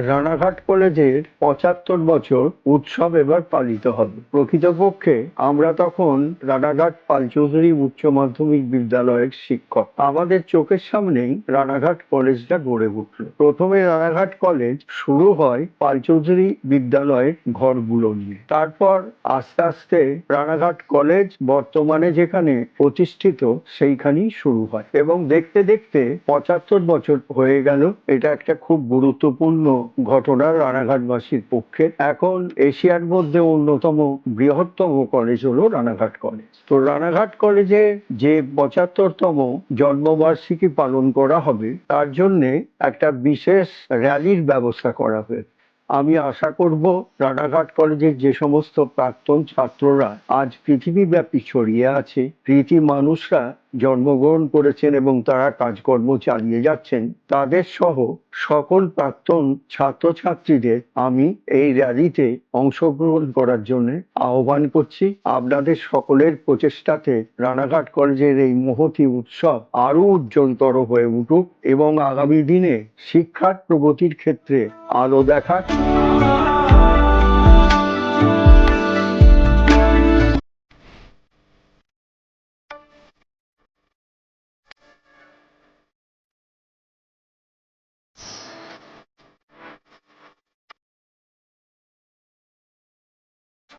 রানাঘাট কলেজের পঁচাত্তর বছর উৎসব এবার পালিত হবে। প্রকৃতপক্ষে আমরা তখন রানাঘাট পালচৌধুরী উচ্চ মাধ্যমিক বিদ্যালয়ের শিক্ষক। আমাদের চোখের সামনেই রানাঘাট কলেজটা গড়ে উঠল। প্রথমে রানাঘাট কলেজ শুরু হয় পালচৌধুরী বিদ্যালয়ের ঘরগুলো নিয়ে। তারপর আস্তে আস্তে রানাঘাট কলেজ বর্তমানে যেখানে প্রতিষ্ঠিত সেইখানেই শুরু হয়। এবং দেখতে দেখতে পঁচাত্তর বছর হয়ে গেল। এটা একটা খুব গুরুত্বপূর্ণ ঘটনা রানাঘাটবাসীর পক্ষে এখন এশিয়ার মধ্যে অন্যতম বৃহত্তম কলেজ হলো রানাঘাট কলেজ তো রানাঘাট কলেজে যে পঁচাত্তরতম জন্মবার্ষিকী পালন করা হবে, তার জন্যে একটা বিশেষ র্যালির ব্যবস্থা করা হয়েছে। আমি আশা করব রানাঘাট কলেজের যে সমস্ত প্রাক্তন ছাত্ররা আজ পৃথিবীব্যাপী ছড়িয়ে আছে প্রীতি মানুষরা জন্মগ্রহণ করেছেন এবং তারা কাজকর্ম চালিয়ে যাচ্ছেন। তাদের সহ সকল প্রাক্তন ছাত্রছাত্রীদের আমি এই র্যালিতে অংশগ্রহণ করার জন্য আহ্বান করছি। আপনাদের সকলের প্রচেষ্টাতে রানাঘাট কলেজের এই মহতি উৎসব আরও উজ্জ্বলতর হয়ে উঠুক এবং আগামী দিনে শিক্ষার প্রগতির ক্ষেত্রে আলো দেখাক।